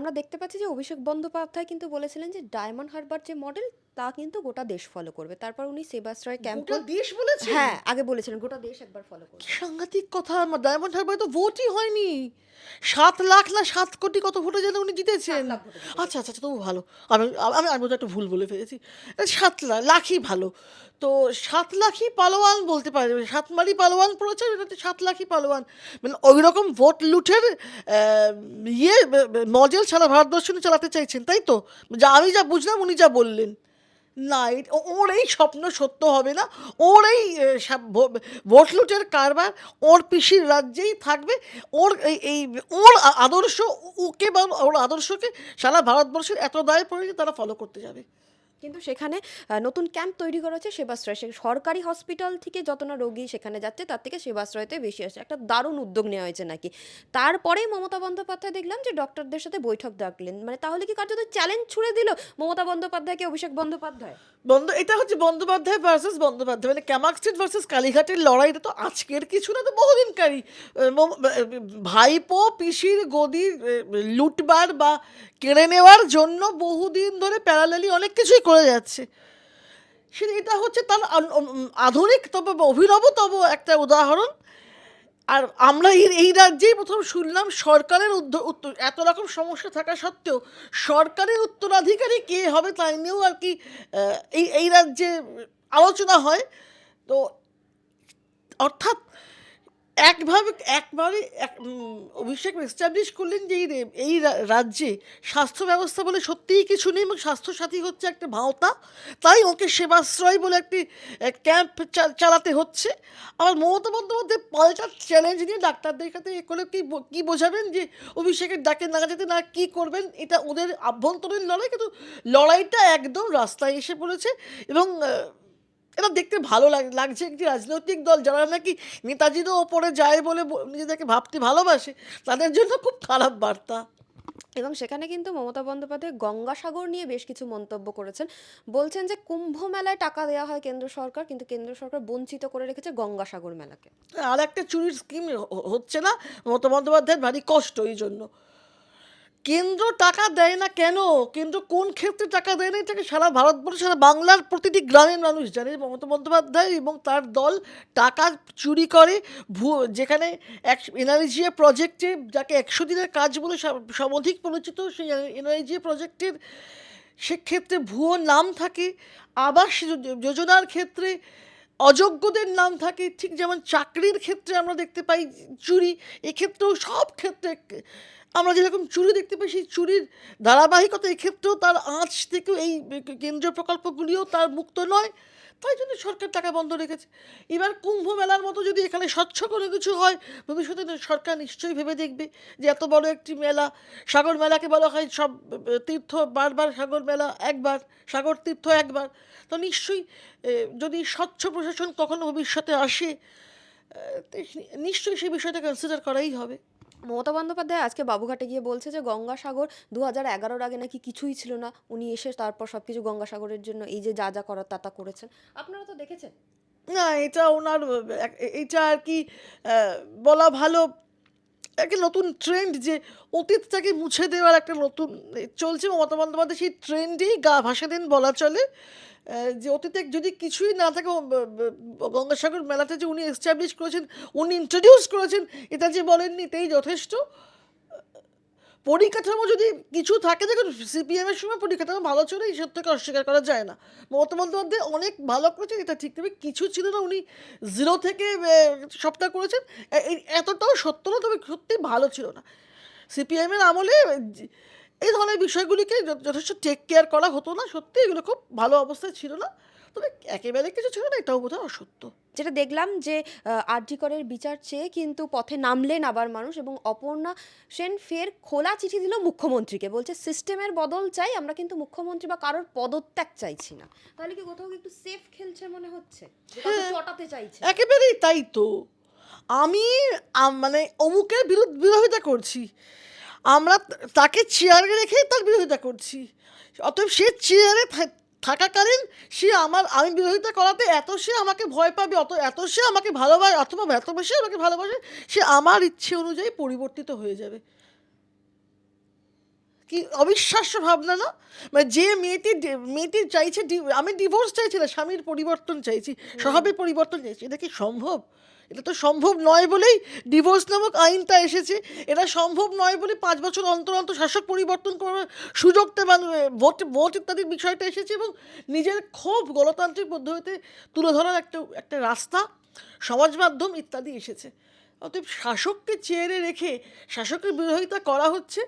আমরা দেখতে পাচ্ছি যে অভিষেক বন্দ্যোপাধ্যায় কিন্তু বলেছিলেন যে ডায়মন্ড হারবার যে মডেল তা কিন্তু গোটা দেশ ফলো করবে। তারপর উনি সেবাশ্রয় ক্যাম্প গোটা দেশ বলেছে হ্যাঁ আগে বলেছিলেন গোটা দেশ একবার ফলো করবে। সাংঘাতিক কথা আমার ডায়মন্ড হারবার তো ভোটই হয়নি। সাত লাখ না সাত কোটি কত ভোটে যেন উনি জিতেছেন। আচ্ছা আচ্ছা আচ্ছা তবু ভালো। আমি আমি আমি একটু ভুল বলে ফেলেছি। সাত লাখ লাখই ভালো। তো সাত লাখই পালোয়ান বলতে পারে সাতমারি পালোয়ান পড়েছে এটাতে সাত লাখই পালোয়ান। মানে ওই রকম ভোট লুঠের ইয়ে মডেল সারা ভারতবর্ষ চালাতে চাইছেন, তাই তো? যা আমি যা বুঝলাম উনি যা বললেন। না ওর এই স্বপ্ন সত্য হবে না, ওর এই ভোট লুটের কারবার ওর পিসির রাজ্যেই থাকবে, ওর এই ওর আদর্শ, ওকে বা ওর আদর্শকে সারা ভারতবর্ষের এত দায় পড়ে তারা ফলো করতে যাবে। কিন্তু সেখানে নতুন ক্যাম্প তৈরি করা হচ্ছে সেবাশ্রয়। সে সরকারি হসপিটাল থেকে যত না রোগী সেখানে যাচ্ছে তার থেকে সেবাশ্রয়তে বেশি আসছে একটা দারুণ উদ্যোগ নেওয়া হয়েছে নাকি? তারপরেই মমতা বন্দ্যোপাধ্যায় দেখলাম যে ডক্টরদের সাথে বৈঠক ডাকলেন। মানে তাহলে কি কার্যত চ্যালেঞ্জ ছুড়ে দিল মমতা বন্দ্যোপাধ্যায়কে অভিষেক বন্দ্যোপাধ্যায়? বন্দ এটা হচ্ছে বন্দ্যোপাধ্যায় ভার্সেস বন্দ্যোপাধ্যায়। মানে ক্যামাক স্ট্রিট ভার্সেস কালীঘাটের লড়াইটা তো আজকের কিছু না তো বহুদিনকারই। ভাইপো পিসির আহ, লুটবার বা কেড়ে নেওয়ার জন্য বহুদিন ধরে প্যারালালি অনেক কিছুই করে যাচ্ছে। সেটা এটা হচ্ছে তার আধুনিক তবে অভিনবতম একটা উদাহরণ। আর আমরা এই রাজ্যেই প্রথম শুনলাম সরকারের উত্তর, এত রকম সমস্যা থাকা সত্ত্বেও সরকারের উত্তরাধিকারী কে হবে তাই নিয়েও আর কি এই এই রাজ্যে আলোচনা হয়। তো অর্থাৎ একভাবে, একবারে এক অভিষেক এস্টাবলিশ করলেন যে এই রাজ্যে স্বাস্থ্য ব্যবস্থা বলে সত্যিই কিছু নেই এবং স্বাস্থ্যসাথী হচ্ছে একটা ভাওতা। তাই ওকে সেবাশ্রয় বলে একটি ক্যাম্প চালাতে হচ্ছে। আবার মমতা বন্দ্যোপাধ্যায় পাল্টা চ্যালেঞ্জ নিয়ে ডাক্তারদের কাছে এ করে কি কি বোঝাবেন যে অভিষেকের ডাকে না যেতে না কি করবেন, এটা ওদের আভ্যন্তরীণ লড়াই। কিন্তু লড়াইটা একদম রাস্তায় এসে পড়েছে এবং এটা দেখতে ভালো লাগছে একটি রাজনৈতিক দল। যারা নাকি নেতাজিরও ওপরে যায় বলে নিজেদেরকে ভাবতে ভালোবাসে তাদের জন্য খুব খারাপ বার্তা। এবং সেখানে কিন্তু মমতা বন্দ্যোপাধ্যায় গঙ্গাসাগর নিয়ে বেশ কিছু মন্তব্য করেছেন। বলছেন যে কুম্ভ মেলায় টাকা দেওয়া হয় কেন্দ্র সরকার কিন্তু কেন্দ্র সরকার বঞ্চিত করে রেখেছে গঙ্গাসাগর মেলাকে। আর একটা চুরির স্কিম হচ্ছে না? মমতা বন্দ্যোপাধ্যায়ের ভারী কষ্ট এই জন্য। কেন্দ্র টাকা দেয় না কেন? কেন্দ্র কোন ক্ষেত্রে টাকা দেয় না? এটাকে সারা ভারতবর্ষ, সারা বাংলার প্রতিটি গ্রামের মানুষ জানে। মমতা বন্দ্যোপাধ্যায় এবং তার দল টাকা চুরি করে। ভু, যেখানে এক এনআরজিএ প্রজেক্টে যাকে একশো দিনের কাজ বলে সমধিক পরিচিত, সেই এনআরজিএ প্রজেক্টের সেক্ষেত্রে ভুয়ো নাম থাকে। আবাস যোজ- যোজনার ক্ষেত্রে অযোগ্যদের নাম থাকে। ঠিক যেমন চাকরির ক্ষেত্রে আমরা দেখতে পাই চুরি। এক্ষেত্রেও সব ক্ষেত্রে আমরা যেরকম চুরি দেখতে পাই, সেই চুরির ধারাবাহিকতা এক্ষেত্রেও তার আঁচ থেকেও এই কেন্দ্রীয় প্রকল্পগুলিও তার মুক্ত নয়। তাই জন্য সরকার টাকা বন্ধ রেখেছে। এবার কুম্ভ মেলার মতো যদি এখানে স্বচ্ছ কোনো কিছু হয়, ভবিষ্যতে সরকার নিশ্চয়ই ভেবে দেখবে যে এত বড় একটি মেলা, সাগর মেলাকে বলা হয় সব, তীর্থ, বারবার সাগর মেলা একবার, সাগর তীর্থ একবার। তো নিশ্চয়ই যদি স্বচ্ছ প্রশাসন কখনো ভবিষ্যতে আসে নিশ্চয়ই সেই বিষয়টা কনসিডার করাই হবে। মমতা বন্দ্যোপাধ্যায় আজকে বাবুঘাটে গিয়ে বলছে যে, গঙ্গাসাগর দু হাজার এগারোর আগে নাকি কিছুই ছিল না। উনি এসে তারপর সব কিছু গঙ্গাসাগরের জন্য এই যে যা যা করার তা তা করেছেন। আপনারা তো দেখেছেন। না, এটা ওনার এটা আর কি বলা ভালো একটা নতুন ট্রেন্ড যে অতীতটাকে মুছে দেওয়ার একটা নতুন চলছে মমতা বন্দ্যোপাধ্যায় সেই ট্রেন্ডেই গা ভাসা দিন বলা চলে। যে অতীতে যদি কিছুই না থাকে গঙ্গাসাগর মেলাতে যে উনি এস্টাবলিশ করেছেন, উনি ইন্ট্রোডিউস করেছেন, এটা যে বলেননি, তাই যথেষ্ট। পরিকাঠামো যদি কিছু থাকে, দেখুন সিপিএমের সময় পরিকাঠামো ভালো ছিল, এই সত্যকে অস্বীকার করা যায় না। মমতা বন্দ্যোপাধ্যায় অনেক ভালো করেছেন, এটা ঠিক, তবে কিছু ছিল না, উনি জিরো থেকে সবটা করেছেন এতটাও সত্য না, তবে সত্যি ভালো ছিল না। সিপিএমের আমলে এই ধরনের বিষয়গুলিকে যথেষ্ট টেক কেয়ার করা হতো না, সত্যি এগুলো খুব ভালো অবস্থায় ছিল না। তবে একেবারে কিছু ছিল না এটাও বোধহয় অসত্য। যেটা দেখলাম যে আরজিকরের বিচার চেয়ে কিন্তু পথে নামলেন আবার মানুষ এবং অপর্ণা সেন ফের খোলা চিঠি দিল মুখ্যমন্ত্রীকে। বলছে সিস্টেমের বদল চাই আমরা কিন্তু মুখ্যমন্ত্রী বা কারোর পদত্যাগ চাইছি না। তাহলে কি কোথাও একটু সেফ খেলছে মনে হচ্ছে? যে কাউকে চটাতে চাইছে একেবারেই তাই তো। আমি মানে অমুকের বিরুদ্ধ বিরোধিতা করছি। আমরা তাকে চেয়ারে রেখেই তার বিরোধিতা করছি। অতএব সে চেয়ারে থাকাকালীন সে আমার আমি বিরোধিতা করাতে এত সে আমাকে ভয় পাবে অত এত সে আমাকে ভালোবাসে অথবা এত বেশি আমাকে ভালোবাসে সে আমার ইচ্ছে অনুযায়ী পরিবর্তিত হয়ে যাবে। কি অবিশ্বাস্য ভাবনা না? মানে যে মেয়েটি মেয়েটি চাইছে আমি ডিভোর্স চাইছি না স্বামীর পরিবর্তন চাইছি স্বভাবের পরিবর্তন চাইছি এটা কি সম্ভব? এটা তো সম্ভব নয় বলেই ডিভোর্স নামক আইনটা এসেছে। এটা সম্ভব নয় বলে পাঁচ বছর অন্তর অন্তর শাসক পরিবর্তন করার সুযোগটা ভোট ভোট ইত্যাদির বিষয়টা এসেছে এবং নিজের ক্ষোভ গণতান্ত্রিক পদ্ধতিতে তুলে ধরার একটা একটা রাস্তা, সমাজ মাধ্যম ইত্যাদি এসেছে। অতএব শাসককে চেয়ারে রেখে শাসকের বিরোধিতা করা হচ্ছে।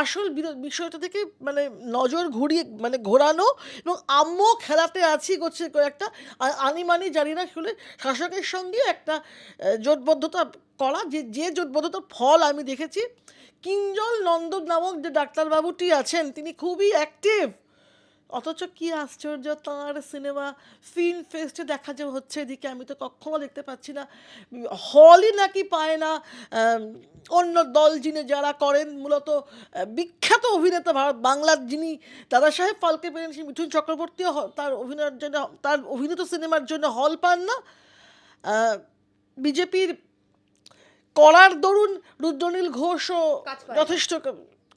আসল বিষয়টা থেকে মানে নজর ঘুরিয়ে মানে ঘোরানো এবং আম্মু খেলাতে আছি করছে একটা আনি আনিমানি জানি না শুনে শাসকের সঙ্গে একটা জোটবদ্ধতা করা। যে যে জোটবদ্ধতার ফল আমি দেখেছি। কিঞ্জল নন্দন নামক যে ডাক্তারবাবুটি আছেন, তিনি খুবই অ্যাক্টিভ অথচ কি আশ্চর্য তার সিনেমা ফিল্ম ফেস্টে দেখা যে হচ্ছে এদিকে আমি তো কখনো দেখতে পাচ্ছি না। হলই নাকি পায় না অন্য দল যিনি যারা করেন মূলত বিখ্যাত অভিনেতা ভারত বাংলার যিনি দাদা সাহেব ফালকে পেলেন সেই মিঠুন চক্রবর্তীও তার অভিনয়ের জন্য তার অভিনীত সিনেমার জন্য হল পান না। বিজেপির করার দরুন রুদ্রনীল ঘোষও যথেষ্ট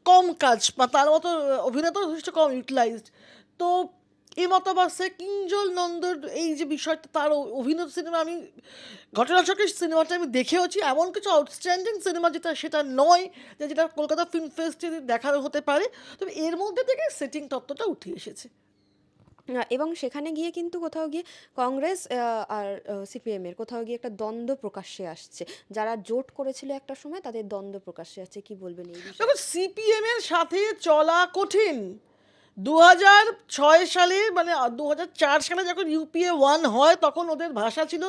কম কাজ বা তার মতো অভিনেতা যথেষ্ট কম ইউটিলাইজড। তো এই মতাবাসে কিঞ্জল নন্দর এই যে বিষয়টা তার অভিনীত সিনেমা আমি ঘটনাচক্রের সিনেমাটা আমি দেখেওছি। এমন কিছু আউটস্ট্যান্ডিং সিনেমা যেটা সেটা নয় যে যেটা কলকাতা ফিল্ম ফেস্টিভ্যালে দেখানো হতে পারে। তবে এর মধ্যে থেকে সেটিং তত্ত্বটা উঠে এসেছে। এবং সেখানে গিয়ে কিন্তু কোথাও গিয়ে কংগ্রেস আর সিপিএমের কোথাও গিয়ে একটা দ্বন্দ্ব প্রকাশ্যে আসছে। যারা জোট করেছিল একটা সময় তাদের দ্বন্দ্ব প্রকাশ্যে আসছে। কি বলবেন এই দেখুন সাথে চলা কঠিন। দু ছয় সালে মানে দু হাজার চার সালে যখন ইউপিএ ওয়ান হয়, তখন ওদের ভাষা ছিল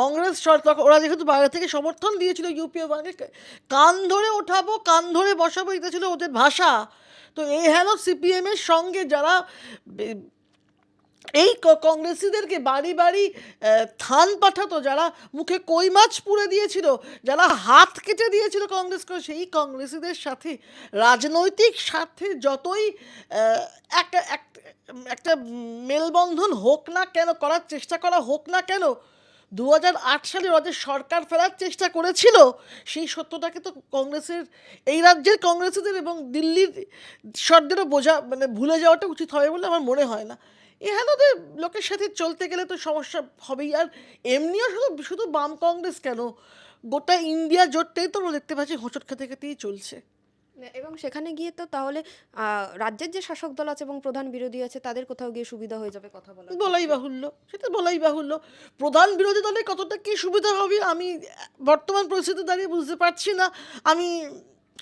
কংগ্রেস সরকার ওরা যেহেতু বাইরে থেকে সমর্থন দিয়েছিল ইউপিএ ওয়ানকে কান ধরে ওঠাবো, কান ধরে বসাবো, এটা ছিল ওদের ভাষা। তো এই হেন সিপিএম এর সঙ্গে যারা এই কংগ্রেসিদেরকে বাড়ি বাড়ি থান পাঠাতো যারা মুখে কই মাছ পুড়ে দিয়েছিল, যারা হাত কেটে দিয়েছিল কংগ্রেস করে, সেই কংগ্রেসিদের সাথে রাজনৈতিক স্বার্থে যতই একটা এক- একটা মেলবন্ধন হোক না কেন, করার চেষ্টা করা হোক না কেন দু সালে যে সরকার ফেরার চেষ্টা করেছিল, সেই সত্যটাকে তো কংগ্রেসের, এই রাজ্যের কংগ্রেসিদের এবং দিল্লির সরদেরও বোঝা মানে ভুলে যাওয়াটা উচিত হবে বলে আমার মনে হয় না। এখানে লোকের সাথে চলতে গেলে তো সমস্যা হবেই। আর এমনিও শুধু শুধু বাম কংগ্রেস কেন? গোটা ইন্ডিয়া জোটটাই তো দেখতে পাচ্ছি হোঁচট খেতে খেতেই চলছে। এবং সেখানে গিয়ে তো তাহলে রাজ্যের যে শাসক দল আছে এবং প্রধান বিরোধী আছে তাদের কোথাও গিয়ে সুবিধা হয়ে যাবে কথা বলা বলাই বাহুল্য সেটা বলাই বাহুল্য। প্রধান বিরোধী দলে কতটা কি সুবিধা হবে আমি বর্তমান পরিস্থিতি দাঁড়িয়ে বুঝতে পারছি না। আমি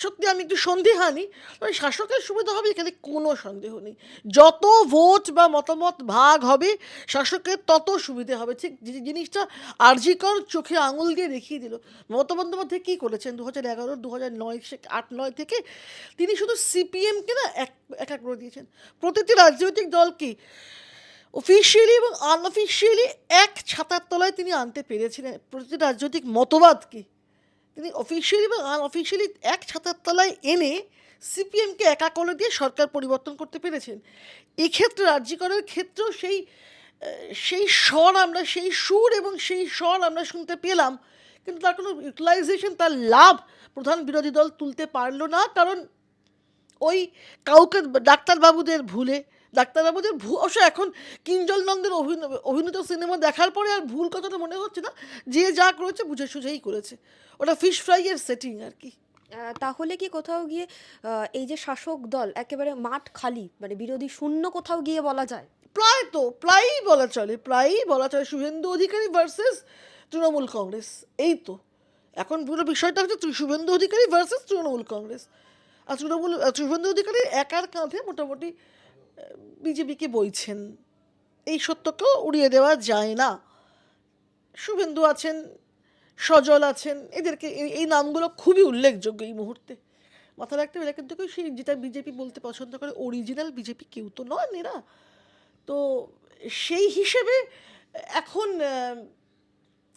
সত্যি আমি একটু সন্দেহানি তবে শাসকের সুবিধা হবে, এখানে কোনো সন্দেহ নেই। যত ভোট বা মতামত ভাগ হবে, শাসকের তত সুবিধে হবে। ঠিক যে জিনিসটা আর্জিকর চোখে আঙুল দিয়ে দেখিয়ে দিল। মমতা বন্দ্যোপাধ্যায় কী করেছেন? দু হাজার এগারো দু হাজার নয় আট নয় থেকে তিনি শুধু সিপিএমকে না এক, একা করে দিয়েছেন। প্রতিটি রাজনৈতিক দলকে অফিসিয়ালি এবং আনঅফিসিয়ালি এক ছাতার তলায় তিনি আনতে পেরেছিলেন? প্রতিটি রাজনৈতিক মতবাদকে তিনি অফিসিয়ালি এবং আনঅফিসিয়ালি এক ছাতার তলায় এনে সিপিএমকে একা করে দিয়ে সরকার পরিবর্তন করতে পেরেছেন। এক্ষেত্রে রাজ্যিকরের ক্ষেত্রেও সেই সেই স্বর আমরা, সেই সুর এবং সেই স্বর আমরা শুনতে পেলাম, কিন্তু তার কোনো ইউটিলাইজেশন তার লাভ প্রধান বিরোধী দল তুলতে পারল না, কারণ ওই কাউকে ডাক্তারবাবুদের ভুলে ডাক্তারবাবুদের ভুল অবশ্য এখন কিঞ্জল নন্দের অভিন- অভিনীত সিনেমা দেখার পরে আর ভুল কথাটা মনে হচ্ছে না। যে যা করেছে বুঝে সুঝেই করেছে। ওটা ফিশ ফ্রাইয়ের সেটিং আর কি। তাহলে কি কোথাও গিয়ে এই যে শাসক দল একেবারে মাঠ খালি মানে বিরোধী শূন্য কোথাও গিয়ে বলা যায়? প্রায় তো প্রায়ই বলা চলে প্রায়ই বলা চলে শুভেন্দু অধিকারী ভার্সেস তৃণমূল কংগ্রেস। এই তো। এখন পুরো বিষয়টা হচ্ছে শুভেন্দু অধিকারী ভার্সেস তৃণমূল কংগ্রেস। আর তৃণমূল শুভেন্দু অধিকারী একার কাঁধে মোটামুটি বিজেপিকে বইছেন। এই সত্যকেও উড়িয়ে দেওয়া যায় না। শুভেন্দু আছেন, সজল আছেন, এদেরকে এই- নামগুলো খুবই উল্লেখযোগ্য এই মুহূর্তে। মাথায় রাখতে হবে কিন্তু কেউ সেই যেটা বিজেপি বলতে পছন্দ করে অরিজিনাল বিজেপি কেউ তো নয় এরা। তো সেই হিসেবে এখন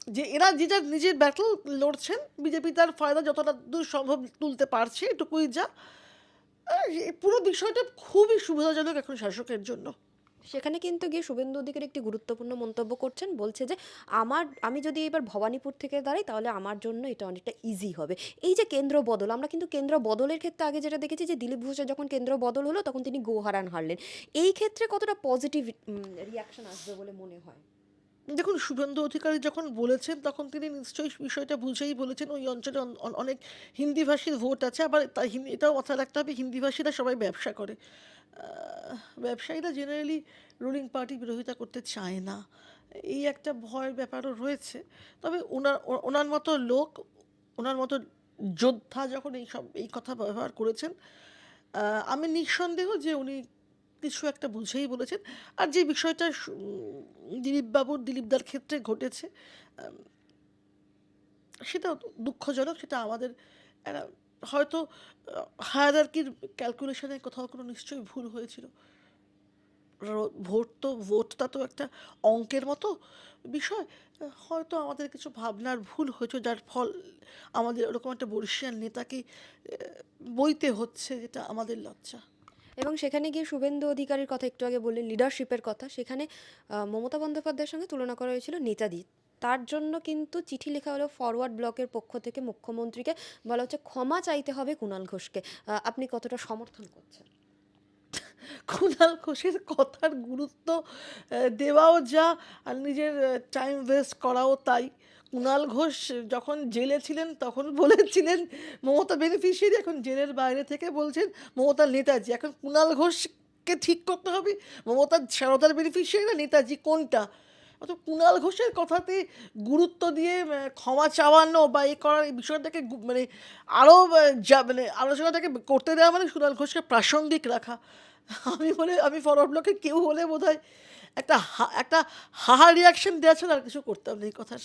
যে এরা যে যার নিজের ব্যাটল লড়ছেন, বিজেপি তার ফায়দা যতটা দূর সম্ভব তুলতে পারছে, এটুকুই যা। পুরো বিষয়টা খুবই সুবিধাজনক এখন শাসকের জন্য। সেখানে কিন্তু গিয়ে শুভেন্দু অধিকারী একটি গুরুত্বপূর্ণ মন্তব্য করছেন, বলছে যে আমার, আমি যদি এবার ভবানীপুর থেকে দাঁড়াই তাহলে আমার জন্য এটা অনেকটা ইজি হবে। এই যে কেন্দ্র বদল, আমরা কিন্তু কেন্দ্র বদলের ক্ষেত্রে আগে যেটা দেখেছি যে দিলীপ ঘোষের যখন কেন্দ্র বদল হলো তখন তিনি গোহারান হারলেন। এই ক্ষেত্রে কতটা পজিটিভ রিয়াকশন আসবে বলে মনে হয়? দেখুন, শুভেন্দু অধিকারী যখন বলেছেন, তখন তিনি নিশ্চয়ই বিষয়টা বুঝেই বলেছেন। ওই অঞ্চলে অন- অন- অনেক হিন্দিভাষীর ভোট আছে, আবার তাই এটাও মাথায় রাখতে হবে হিন্দিভাষীরা সবাই ব্যবসা করে। ব্যবসায়ীরা জেনারেলি রুলিং পার্টি বিরোধিতা করতে চায় না। এই একটা ভয়ের ব্যাপারও রয়েছে। তবে ওনার ওনার মতো লোক, ওনার মতো যোদ্ধা যখন এই সব, এই কথা ব্যবহার করেছেন আমি নিঃসন্দেহ যে উনি কিছু একটা বুঝেই বলেছেন। আর যে বিষয়টা দিলীপবাবুর দিলীপদার ক্ষেত্রে ঘটেছে সেটা দুঃখজনক, সেটা আমাদের হয়তো হায়ারার্কির ক্যালকুলেশনে কোথাও কোনো নিশ্চয়ই ভুল হয়েছিল। ভোট তো ভোটটা তো একটা অঙ্কের মতো বিষয়, হয়তো আমাদের কিছু ভাবনার ভুল হয়েছে, যার ফল আমাদের ওরকম একটা বর্ষিয়ান নেতাকে বইতে হচ্ছে, যেটা আমাদের লজ্জা। এবং সেখানে গিয়ে শুভেন্দু অধিকারীর কথা একটু আগে বললেন লিডারশিপের কথা। সেখানে মমতা বন্দ্যোপাধ্যায়ের সঙ্গে তুলনা করা হয়েছিল নেতাজি। তার জন্য কিন্তু চিঠি লেখা হলো ফরওয়ার্ড ব্লকের পক্ষ থেকে মুখ্যমন্ত্রীকে। বলা হচ্ছে ক্ষমা চাইতে হবে কুণাল ঘোষকে। আপনি কতটা সমর্থন করছেন? কুণাল ঘোষের কথার গুরুত্ব দেওয়াও যা, আর নিজের টাইম ওয়েস্ট করাও তাই। কুণাল ঘোষ যখন জেলে ছিলেন, তখন বলেছিলেন, মমতা বেনিফিশিয়ারি এখন জেলের বাইরে থেকে বলছেন, মমতা নেতাজি, এখন কুণাল ঘোষকে ঠিক করতে হবে। মমতার সারদার বেনিফিশিয়ারি না, নেতাজি কোনটা? অত কুণাল ঘোষের কথাতে গুরুত্ব দিয়ে ক্ষমা চাওয়ানো বা এ করার এই বিষয়টাকে মানে আরও যা মানে আলোচনাটাকে করতে দেওয়া মানে কুণাল ঘোষকে প্রাসঙ্গিক রাখা। আমি বলে, আমি ফরওয়ার্ড ব্লকে কেউ হলে বোধ হয় একটা হা- একটা হাহা রিয়াকশন দেওয়া ছাড়া আর কিছু করতাম না এই কথার।